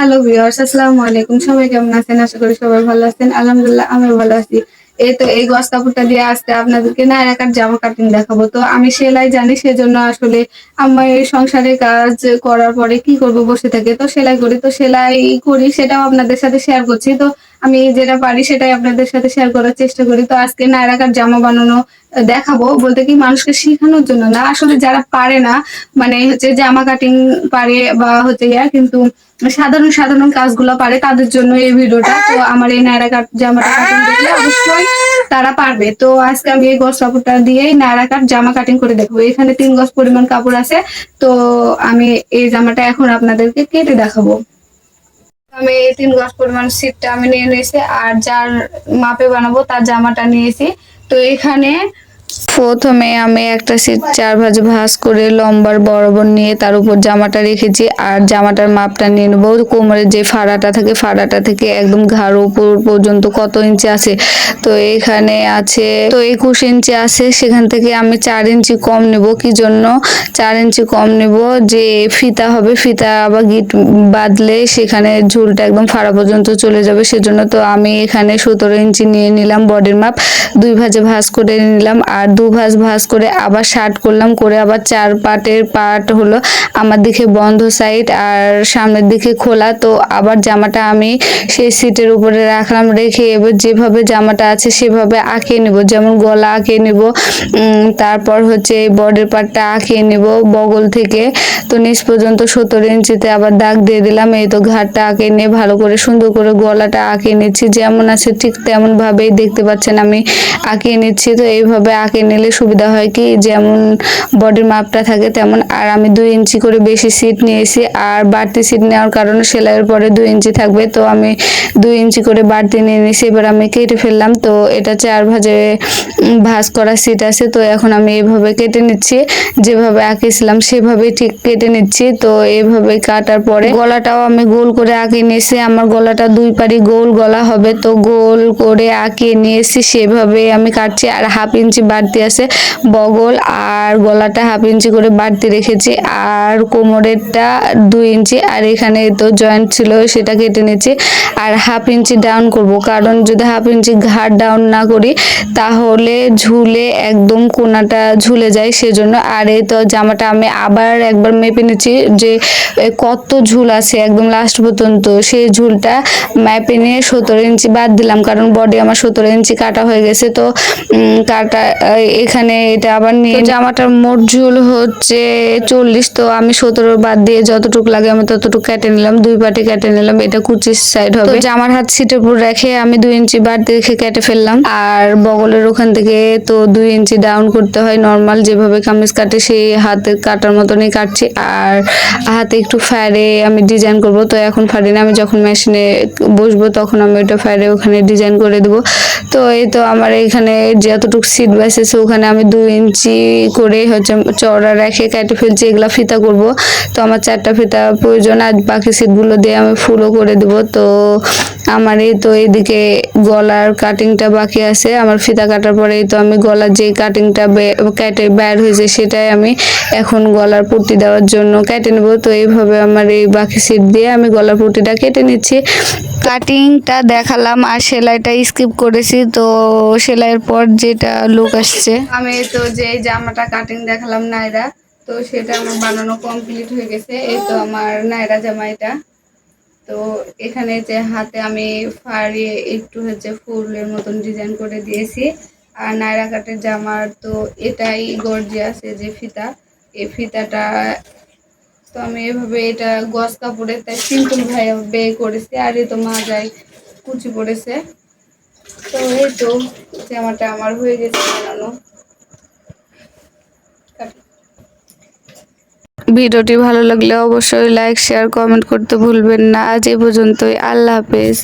Hello viewers আসসালামু আলাইকুম। সবাই কেমন আছেন? আশা করি সবাই ভালো আছেন। আলহামদুলিল্লাহ আমি ভালো আছি। এই তো এই গস কাপড়টা দিয়ে আসতে আপনাদেরকে না একার জামা কাটিং দেখাবো। তো আমি সেলাই জানি, সেজন্য আসলে আমার সংসারে কাজ করার পরে কি করব বসে থাকে। তো সেলাই করি, তো সেলাই করি, সেটাও আপনাদের সাথে শেয়ার করছি। তো আমি যেটা পারি সেটাই আপনাদের সাথে শেয়ার করার চেষ্টা করি। তো আজকে নায়রাকার জামা বানানো দেখাবো। বলতে কি মানুষকে শেখানোর জন্য না, আসলে যারা পারে না মানে হচ্ছে জামা কাটিং পারে বা হচ্ছে ইয়া, কিন্তু সাধারণ সাধারণ কাজগুলো পারে, তাদের জন্য এই ভিডিওটা। তো আমার এই নায়রা কাট জামাটা কাটিং দেখলে অবশ্যই তারা পারবে। তো আজকে আমি এই গস কাপড়টা দিয়ে নায়রা কাট জামা কাটিং করে দেখব। এখানে তিন গজ পরিমাণ কাপড় আছে। তো আমি এই জামাটা এখন আপনাদেরকে কেটে দেখাবো। আমি তিন গজ পরিমাণ সিটটা আমি নিয়ে নিয়েছি আর যার মাপে বানাবো তার জামাটা নিয়েছি। তো এখানে প্রথমে আমি একটা সিট চার ভাঁজ ভাঁজ করে লম্বার বরাবর নিয়ে তার উপর জামাটা রেখেছি আর জামাটার মাপটা নিয়ে নেব। কোমরের যে ফাড়াটা থাকে, ফাড়াটা থেকে একদম ঘাড় উপর পর্যন্ত কত ইঞ্চি আছে? তো এখানে আছে, তো একুশ ইঞ্চি আছে, সেখান থেকে আমি চার ইঞ্চি কম নেব। কি জন্য? চার ইঞ্চি কম নেব যে ফিতা হবে, ফিতা আবার গিট বাঁধলে সেখানে ঝুলটা একদম ফাড়া পর্যন্ত চলে যাবে। সেজন্য তো আমি এখানে সতেরো ইঞ্চি নিয়ে নিলাম বডির মাপ, দুই ভাজে ভাঁজ করে নিলাম। আর দু ভাঁজ ভাঁজ করে আবার শার্ট করলাম, করে আবার চার পাটের পাট হলো আমার দিকে বন্ধ সাইড আর সামনের দিকে খোলা। তো আবার জামাটা আমি সেই সিটের উপরে রাখলাম, রেখে এবার যেভাবে জামাটা আছে সেভাবে আঁকিয়ে নেব। যেমন গলা আঁকিয়ে নেব তারপর হচ্ছে এই বডির পার্টটা আঁকিয়ে নেব বগল থেকে। তো নিচ পর্যন্ত সত্তর ইঞ্চিতে আবার দাগ দিয়ে দিলাম, এই তো ঘাটটা আঁকিয়ে নিয়ে ভালো করে সুন্দর করে গলাটা আঁকিয়ে নিচ্ছি। যেমন আছে ঠিক তেমন ভাবেই দেখতে পাচ্ছেন আমি আঁকিয়ে নিচ্ছি। তো এইভাবে আঁকিয়ে নিলে সুবিধা হয় কি? যেমন বডির মাপটা থাকে তেমন। আর আমি দুই ইঞ্চি করে বেশি সিট নিয়েছি আর বাড়তি সিট নেওয়ার কারণে সেলাইয়ের পরে দুই ইঞ্চি থাকবে। তো আমি দুই ইঞ্চি করে বাড়তি নিয়ে নিয়েছি, এবার আমি কেটে ফেললাম। তো এটা চার ভাজে ভাজ করা সিট আছে। তো এখন আমি এভাবে কেটে নিচ্ছি। যেভাবে আঁকিয়েছিলাম সেভাবে ঠিক কেটে নিচ্ছি। তো এভাবে কাটার পরে গলাটাও আমি গোল করে আঁকিয়ে নিয়েছি। আমার গলাটা দুই পারি গোল গলা হবে। তো গোল করে আঁকিয়ে নিয়েছি। সেভাবে আমি কাটছি। আর হাফ ইঞ্চি বাড়তি আছে। বগল আর গলাটা হাফ ইঞ্চি করে বাড়তি রেখেছি। আর কোমরেরটা দুই ইঞ্চি আর এখানে তো জয়েন্ট ছিল, সেটা কেটে নিয়েছি। আর হাফ ইঞ্চি ডাউন করব, কারণ যদি হাফ ইঞ্চি ঘাট ডাউন না করি, তাহলে ঝুলে একদম কোনাটা ঝুলে যায় সেজন্য। আর এই তো জামাটা আমি আবার একবার মেপে নিচ্ছি যে কত ঝুল আছে একদম লাস্ট পর্যন্ত। সেই ঝুলটা ম্যাপে নিয়ে সতেরো ইঞ্চি বাদ দিলাম, কারণ বডি আমার সতেরো ইঞ্চি কাটা হয়ে গেছে। তো কাটা এখানে এটা আবার নিয়ে জামাটার মোট ঝুল হচ্ছে চল্লিশ তো আমি সতেরো বাদ দিয়ে যতটুকু লাগে আমি ততটুকু কেটে নিলাম দুই পাটি কেটে নিলাম এটা কুচির সাইড হবে। জামার হাত সিটের উপর রেখে আমি দুই ইঞ্চি বাড়তি রেখে কেটে ফেললাম। আর বগলের ওখান থেকে তো দুই ইঞ্চি ডাউন করতে হয় নর্মাল যেভাবে কামিজ কাটে সেই হাতে কাটার মতনই কাটছি। আর হাতে একটু ফ্যারে আমি ডিজাইন করব তো এখন ফাড়ি না আমি যখন মেশিনে বসবো তখন আমি ওটা ফ্যারে ওখানে ডিজাইন করে দেবো। তো এই তো আমার এখানে যতটুকু সিট বেসেছে ওখানে আমি দু ইঞ্চি করে হচ্ছে চওড়া রেখে কেটে ফেলছি, এগুলো ফিতা করব। তো আমার চারটা ফিতা প্রয়োজন, আর বাকি সিটগুলো দিয়ে আমি ফুলও করে দেবো। তো আমার এই তো এদিকে গলার কাটিংটা বাকি আছে আমার ফিতা কাটার পরে তো আমি গলার যে কাটিংটা কেটে বের হয়েছে সেটাই আমি এখন গলার পুটি দেওয়ার জন্য কেটে নেব। তো এইভাবে আমার এই বাকি সিট দিয়ে আমি গলার পুটিটা কেটে নিচ্ছি। কাটিংটা দেখালাম আর সেলাইটা স্কিপ করেছি তো সেলাইয়ের পর যেটা লুক আসছে। আমি তো যে জামাটা কাটিং দেখালাম নাইরা তো সেটা আমার বানানো কমপ্লিট হয়ে গেছে। এই তো আমার নাইরা জামা এটা তো এখানে যে হাতে আমি ফাড়িয়ে একটু হচ্ছে ফুলের মতন ডিজাইন করে দিয়েছি। আর নায়রা কাটের জামার তো এটাই গর্জিয়াস যে ফিতা, এই ফিতাটা তো আমি এভাবে এটা গস কাপড়ে তাই সিম্পল ভাবে করেছি, আর এ তো মা যায় কুচি পড়েছে। তো এই তো জামাটা আমার হয়ে গেছে বানানো। ভিডিওটি ভালো লাগলে অবশ্যই লাইক শেয়ার কমেন্ট করতে ভুলবেন না। আজ এ পর্যন্তই। আল্লাহ হাফেজ।